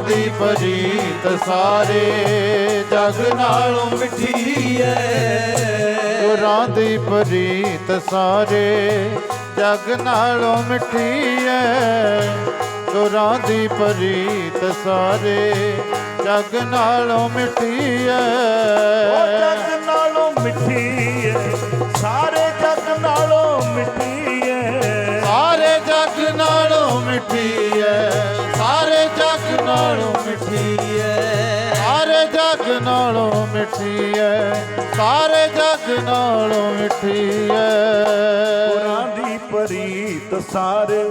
ਦੀ ਪ੍ਰੀਤ ਸਾਰੇ ਜਗ ਨਾਲੋਂ ਮਿੱਠੀ ਐ। ਗੁਰਾਂ ਦੀ ਪ੍ਰੀਤ ਸਾਰੇ ਜਗ ਨਾਲੋਂ ਮਿੱਠੀ ਐ। ਗੁਰਾਂ ਦੀ ਪ੍ਰੀਤ ਸਾਰੇ ਜਗ ਨਾਲੋਂ ਮਿੱਠੀ ਐ। ਜਗ ਨਾਲੋਂ ਮਿੱਠੀ ਨਾਲੋਂ ਮਿੱਠੀ ਐ ਸਾਰੇ ਜਗ ਨਾਲੋਂ ਮਿੱਠੀ ਐ ਸਾਰੇ ਜਗ ਨਾਲੋਂ ਮਿੱਠੀ ਐ ਗੁਰਾਂ ਦੀ ਪ੍ਰੀਤ ਸਾਰੇ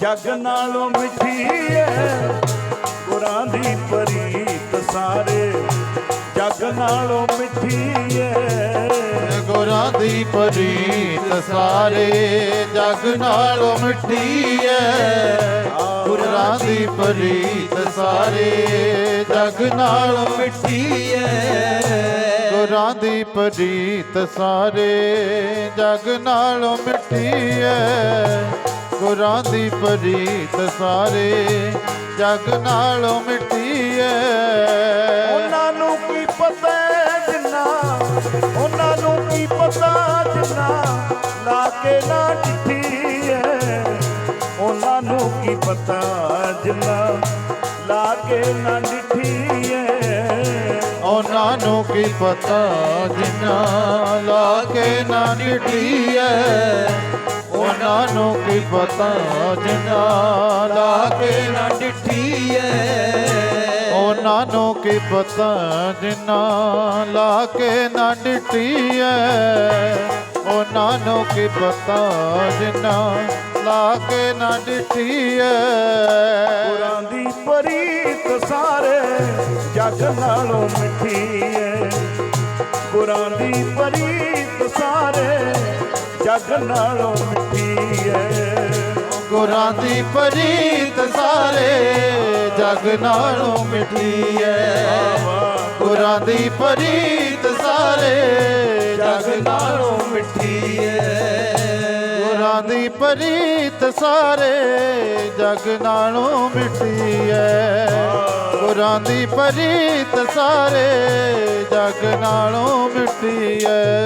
ਜਗ ਨਾਲੋਂ ਮਿੱਠੀ ਐ ਨਾਲੋਂ ਮਿੱਠੀ ਐ ਗੁਰਾਂ ਦੀ ਪ੍ਰੀਤ ਸਾਰੇ ਜਗ ਨਾਲੋਂ ਮਿੱਠੀ ਐ ਗੁਰਾਂ ਦੀ ਪ੍ਰੀਤ ਸਾਰੇ ਜਗ ਨਾਲੋਂ ਮਿੱਠੀ ਐ ਗੁਰਾਂ ਦੀ ਪ੍ਰੀਤ ਸਾਰੇ ਜਗ ਨਾਲੋਂ ਮਿੱਠੀ ਐ ਗੁਰਾਂ ਦੀ ਪ੍ਰੀਤ ਸਾਰੇ ਜਗ ਨਾਲੋਂ ਮਿੱਠੀ ਐ ਉਹਨਾਂ ਪਤਾ ਜਿੰਨਾ ਲਾ ਕੇ ਨਾ ਡਿੱਠੀ ਉਹਨਾਂ ਨੂੰ ਕੀ ਪਤਾ ਜਿੰਨਾ ਲਾ ਕੇ ਨਾ ਡਿੱਠੀ ਐ ਉਹਨਾਂ ਨੂੰ ਕੀ ਪਤਾ ਜਿੰਨਾ ਲਾ ਕੇ ਨਾ ਡਿੱਠੀ ਐ ਉਹਨਾਂ ਨੂੰ ਕੀ ਪਤਾ ਜਿੰਨਾ ਲਾ ਕੇ ਨਾ ਡਿੱਠੀ ਐ ਉਹਨਾਂ ਨੂੰ ਕੀ ਪਤਾ ਜਿੰਨਾ ਲਾ ਕੇ ਨਾ ਡਿੱਠੀ ਐ ਗੁਰਾਂ ਦੀ ਪ੍ਰੀਤ ਸਾਰੇ ਜਗ ਨਾਲੋਂ ਮਿੱਠੀ ਐ ਗੁਰਾਂ ਦੀ ਪ੍ਰੀਤ ਸਾਰੇ ਜਗ ਨਾਲੋਂ ਮਿੱਠੀ ਐ ਗੁਰਾਂ ਦੀ ਪ੍ਰੀਤ ਸਾਰੇ ਜਗ ਨਾਲੋਂ ਮਿੱਠੀ ਐ ਗੁਰਾਂ ਦੀ ਪ੍ਰੀਤ ਸਾਰੇ ਜਗ ਨਾਲੋਂ ਮਿੱਠੀ ਐ ਗੁਰਾਂ ਦੀ ਪ੍ਰੀਤ ਸਾਰੇ ਜਗ ਨਾਲੋਂ ਮਿੱਠੀ ਐ। ਗੁਰਾਂ ਦੀ ਪ੍ਰੀਤ ਸਾਰੇ ਜਗ ਨਾਲੋਂ ਮਿੱਠੀ ਐ।